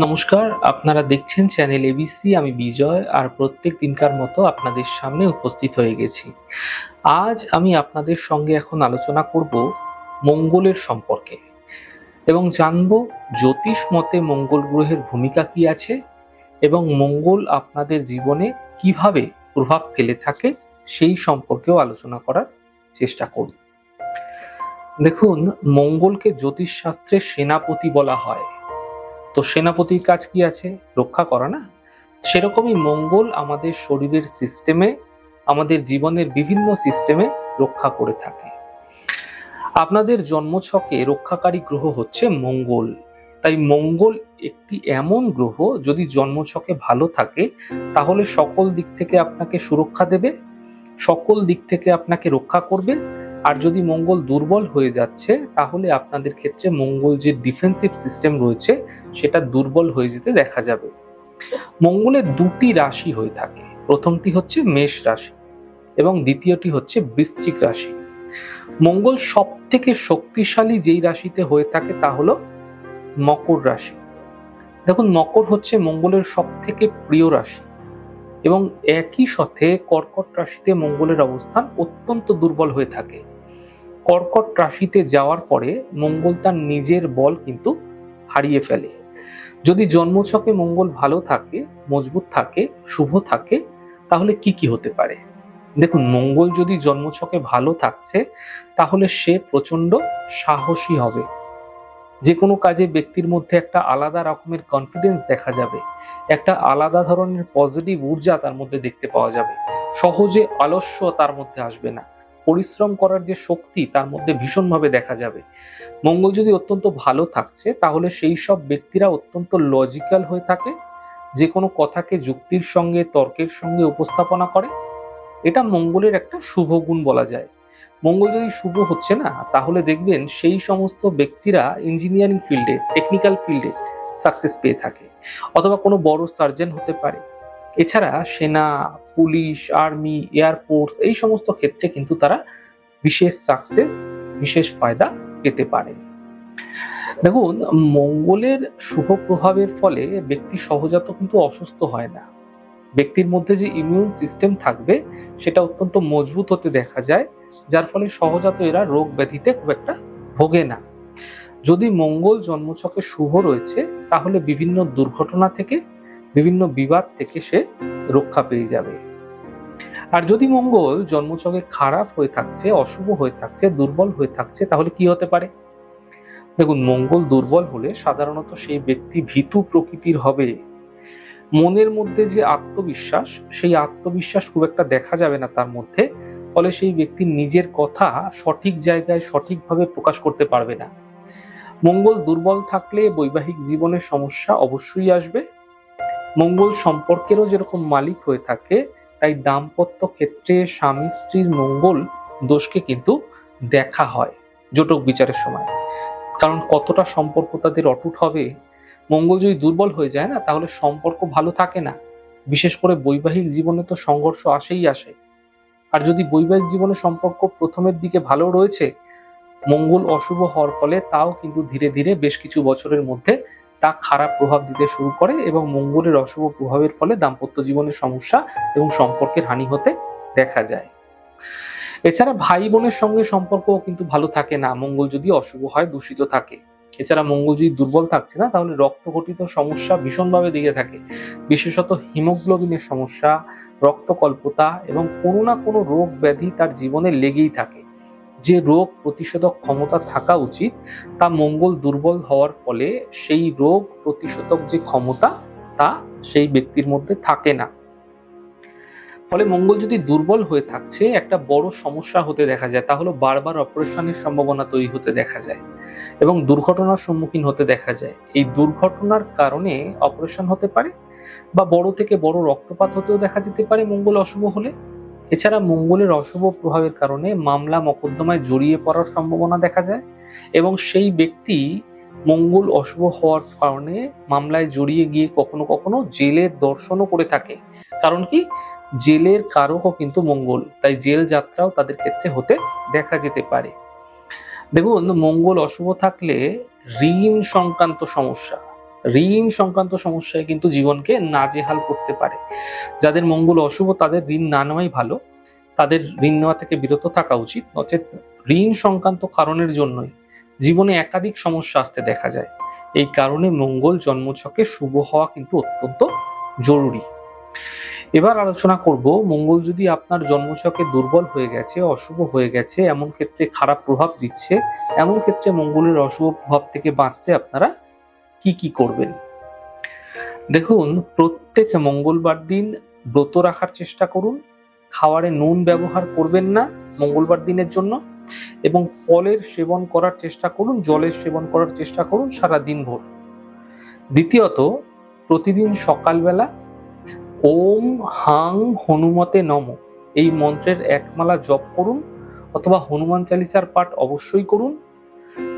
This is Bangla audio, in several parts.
নমস্কার, আপনারা দেখছেন চ্যানেল এবিসি আমি বিজয়, আর প্রত্যেক দিনকার মতো আপনাদের সামনে উপস্থিত হয়ে গেছি। আজ আমি আপনাদের সঙ্গে এখন আলোচনা করব মঙ্গলের সম্পর্কে এবং জানব জ্যোতিষ মতে মঙ্গল গ্রহের ভূমিকা কি আছে এবং মঙ্গল আপনাদের জীবনে কীভাবে প্রভাব ফেলে থাকে সেই সম্পর্কেও আলোচনা করার চেষ্টা করব। দেখুন, মঙ্গলকে জ্যোতিষ শাস্ত্রে সেনাপতি বলা হয়। তো সেনাপতির কাজ কি আছে? রক্ষা করা না? সেরকমই মঙ্গল আমাদের শরীরের সিস্টেমে আমাদের জীবনের বিভিন্ন সিস্টেমে রক্ষা করে থাকে। আপনাদের জন্মছকে রক্ষাকারী গ্রহ হচ্ছে মঙ্গল। তাই মঙ্গল একটি এমন গ্রহ যদি জন্মছকে ভালো থাকে, তাহলে সকল দিক থেকে আপনাকে সুরক্ষা দেবে, সকল দিক থেকে আপনাকে রক্ষা করবে আর যদি মঙ্গল দুর্বল হয়ে যাচ্ছে, তাহলে আপনাদের ক্ষেত্রে মঙ্গল যে ডিফেন্সিভ সিস্টেম রয়েছে, সেটা দুর্বল হয়ে যেতে দেখা যাবে। মঙ্গলের দুটি রাশি হয়ে থাকে। প্রথমটি হচ্ছে মেষ রাশি এবং দ্বিতীয়টি হচ্ছে বৃশ্চিক রাশি। মঙ্গল সব থেকে শক্তিশালী যেই রাশিতে হয়ে থাকে, তা হলো মকর রাশি। দেখুন, মকর হচ্ছে মঙ্গলের সব থেকে প্রিয় রাশি এবং একই সাথে কর্কট রাশিতে মঙ্গলের অবস্থান অত্যন্ত দুর্বল হয়ে থাকে। কর্কট রাশিতে যাওয়ার পরে মঙ্গল তার নিজের বল কিন্তু হারিয়ে ফেলে। যদি জন্মছকে মঙ্গল ভালো থাকে, মজবুত থাকে, শুভ থাকে, তাহলে কি কি হতে পারে? দেখুন, মঙ্গল যদি জন্মছকে ভালো থাকছে, তাহলে সে প্রচণ্ড সাহসী হবে। যে কোনো কাজে ব্যক্তির মধ্যে একটা আলাদা রকমের কনফিডেন্স দেখা যাবে। একটা আলাদা ধরনের পজিটিভ ঊর্জা তার মধ্যে দেখতে পাওয়া যাবে। সহজে আলস্য তার মধ্যে আসবে না। পরিশ্রম করার যে শক্তি, তার মধ্যে ভীষণভাবে দেখা যাবে। মঙ্গল যদি অত্যন্ত ভালো থাকছে, তাহলে সেই সব ব্যক্তিরা অত্যন্ত লজিক্যাল হয়ে থাকে যে কোনো কথাকে যুক্তির সঙ্গে, তর্কের সঙ্গে উপস্থাপনা করে। এটা মঙ্গলের একটা শুভ গুণ বলা যায়। মঙ্গল যদি শুভ হচ্ছে না, তাহলে দেখবেন সেই সমস্ত ব্যক্তিরা ইঞ্জিনিয়ারিং ফিল্ডে টেকনিক্যাল ফিল্ডে সাকসেস পেয়ে থাকে। অথবা কোনো বড় সার্জন হতে পারে। এছাড়া সেনা, পুলিশ, আর্মি এয়ারফোর্স এই সমস্ত ক্ষেত্রে কিন্তু তারা বিশেষ সাকসেস বিশেষ ফায়দা পেতে পারে। দেখুন, মঙ্গলের শুভ প্রভাবের ফলে ব্যক্তি সহজাত কিন্তু অসুস্থ হয় না। ব্যক্তির মধ্যে যে ইমিউন সিস্টেম থাকবে, সেটা অত্যন্ত মজবুত হতে দেখা যায়, যার ফলে সহজাত এরা রোগ ব্যাধিতে খুব একটা ভোগে না। যদি মঙ্গল জন্মছকে শুভ রয়েছে, তাহলে বিভিন্ন দুর্ঘটনা থেকে বিভিন্ন বিবাদ থেকে সে রক্ষা পেয়ে যাবে। আর যদি মঙ্গল জন্মছকে খারাপ হয়ে থাকছে, অশুভ হয়ে থাকছে, দুর্বল হয়ে থাকছে, তাহলে কি হতে পারে? দেখুন, মঙ্গল দুর্বল হলে সাধারণত সেই ব্যক্তি ভীতু প্রকৃতির হবে। মনের মধ্যে যে আত্মবিশ্বাস, সেই আত্মবিশ্বাস খুব একটা দেখা যাবে না তার মধ্যে, ফলে সেই ব্যক্তি নিজের কথা সঠিক জায়গায় সঠিকভাবে প্রকাশ করতে পারবে না। মঙ্গল দুর্বল থাকলে বৈবাহিক জীবনের সমস্যা অবশ্যই আসবে। মঙ্গল সম্পর্কেরও যেরকম মালিক হয়ে থাকে, তাই দাম্পত্য ক্ষেত্রে স্বামী স্ত্রীর মঙ্গল দোষকে কিন্তু দেখা হয় জটক বিচারের সময়। কারণ কতটা সম্পর্ক তাদের অটুট হবে, মঙ্গল যদি দুর্বল হয়ে যায় না, তাহলে সম্পর্ক ভালো থাকে না। বিশেষ করে বৈবাহিক জীবনে তো সংঘর্ষ আসেই আসে। আর যদি বৈবাহিক জীবনে সম্পর্ক প্রথমের দিকে ভালো রয়েছে, মঙ্গল অশুভ হওয়ার ফলে তাও কিন্তু ধীরে ধীরে বেশ কিছু বছরের মধ্যে তা খারাপ প্রভাব দিতে শুরু করে এবং মঙ্গলের অশুভ প্রভাবের ফলে দাম্পত্য জীবনের সমস্যা এবং সম্পর্কের হানি হতে দেখা যায়। এছাড়া ভাই বোনের সঙ্গে সম্পর্কও কিন্তু ভালো থাকে না। মঙ্গল যদি অশুভ হয়, দূষিত থাকে। এছাড়া মঙ্গল যদি দুর্বল থাকছে না, তাহলে রক্তঘটিত সমস্যা ভীষণভাবে দিকে থাকে। বিশেষত হিমোগ্লোবিনের সমস্যা, রক্তকল্পতা এবং কোনো না কোনো রোগ ব্যাধি তার জীবনে লেগেই থাকে। যে রোগ প্রতিষেধক ক্ষমতা থাকা উচিত, তা মঙ্গল দুর্বল হওয়ার ফলে সেই রোগ প্রতিষেধক যে ক্ষমতা, তা সেই ব্যক্তির মধ্যে থাকে না। ফলে মঙ্গল যদি দুর্বল হয়ে থাকছে, একটা বড় সমস্যা হতে দেখা যায়। তাহলে বারবার অপারেশনের সম্ভাবনা তৈরি হতে দেখা যায় এবং দুর্ঘটনার সম্মুখীন হতে দেখা যায়। এই দুর্ঘটনার কারণে অপারেশন হতে পারে বা বড় থেকে বড় রক্তপাত হতেও দেখা যেতে পারে মঙ্গল অশুভ হলে। এছাড়া মঙ্গলের অশুভ প্রভাবের কারণে মামলা মকদ্দমায় জড়িয়ে পড়ার সম্ভাবনা দেখা যায় এবং সেই ব্যক্তি মঙ্গল অশুভ হওয়ার কারণে মামলায় জড়িয়ে গিয়ে কখনো কখনো জেলের দর্শনও করে থাকে। কারণ কি? জেলের কারকও কিন্তু মঙ্গল, তাই জেল যাত্রাও তাদের ক্ষেত্রে হতে দেখা যেতে পারে। দেখুন, মঙ্গল অশুভ থাকলে ঋণ সংক্রান্ত সমস্যা ঋণ সংক্রান্ত সমস্যায় কিন্তু জীবনকে নাজেহাল করতে পারে। যাদের মঙ্গল অশুভ, তাদের ঋণ না নেওয়াই ভালো। তাদের ঋণ নেওয়া থেকে বিরত থাকা উচিত। নচেত ঋণ সংক্রান্ত কারণের জন্যই জীবনে একাধিক সমস্যা আসতে দেখা যায়। এই কারণে মঙ্গল জন্মছকে শুভ হওয়া কিন্তু অত্যন্ত জরুরি। এবার আলোচনা করব, মঙ্গল যদি আপনার জন্মছকে দুর্বল হয়ে গেছে, অশুভ হয়ে গেছে, এমন ক্ষেত্রে খারাপ প্রভাব দিচ্ছে, এমন ক্ষেত্রে মঙ্গলের অশুভ প্রভাব থেকে বাঁচতে আপনারা কি কি করবেন? দেখুন, প্রত্যেক মঙ্গলবার দিন ব্রত রাখার চেষ্টা করুন, খাওয়ারে নুন ব্যবহার করবেন না মঙ্গলবার দিনের জন্য এবং ফলের সেবন করার চেষ্টা করুন, জলের সেবন করার চেষ্টা করুন সারা দিন ভোর দ্বিতীয়ত, প্রতিদিন সকালবেলা ওম হাং হনুমতে নম এই মন্ত্রের একমালা জপ করুন অথবা হনুমান চালিসার পাঠ অবশ্যই করুন।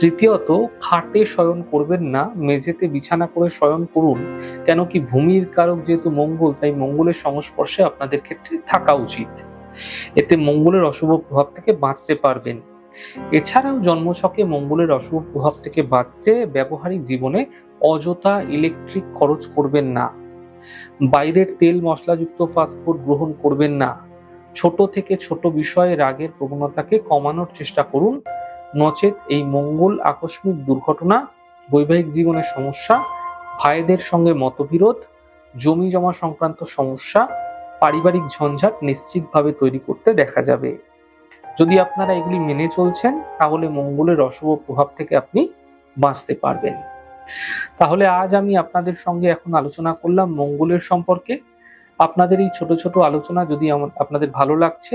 তৃতীয়ত, খাটে শয়ন করবেন না, মেঝেতে বিছানা করে শয়ন করুন, কেন কি ভূমির কারক যেহেতু মঙ্গল, তাই মঙ্গলের সংস্পর্শে আপনাদের ক্ষেত্রে থাকা উচিত। এতে মঙ্গলের অশুভ প্রভাব থেকে বাঁচতে পারবেন। এছাড়াও জন্মছকে মঙ্গলের অশুভ প্রভাব থেকে বাঁচতে ব্যবহারিক জীবনে অযথা ইলেকট্রিক খরচ করবেন না। বাইরের তেল মশলাযুক্ত ফাস্টফুড গ্রহণ করবেন না। ছোট থেকে ছোট বিষয়ে রাগের প্রবণতাকে কমানোর চেষ্টা করুন নচেত এই মঙ্গল আকস্মিক দুর্ঘটনা, বৈবাহিক জীবনের সমস্যা, ভাইদের সঙ্গে মতবিরোধ, জমি জমা সংক্রান্ত সমস্যা, পারিবারিক ঝঞ্ঝাট নিশ্চিতভাবে তৈরি করতে দেখা যাবে। যদি আপনারা এগুলি মেনে চলছেন, তাহলে মঙ্গলের অশুভ প্রভাব থেকে আপনি বাঁচতে পারবেন। তাহলে আজ আমি আপনাদের সঙ্গে এখন আলোচনা করলাম মঙ্গলের সম্পর্কে। আপনাদের এই ছোট ছোট আলোচনা যদি আপনাদের ভালো লাগছে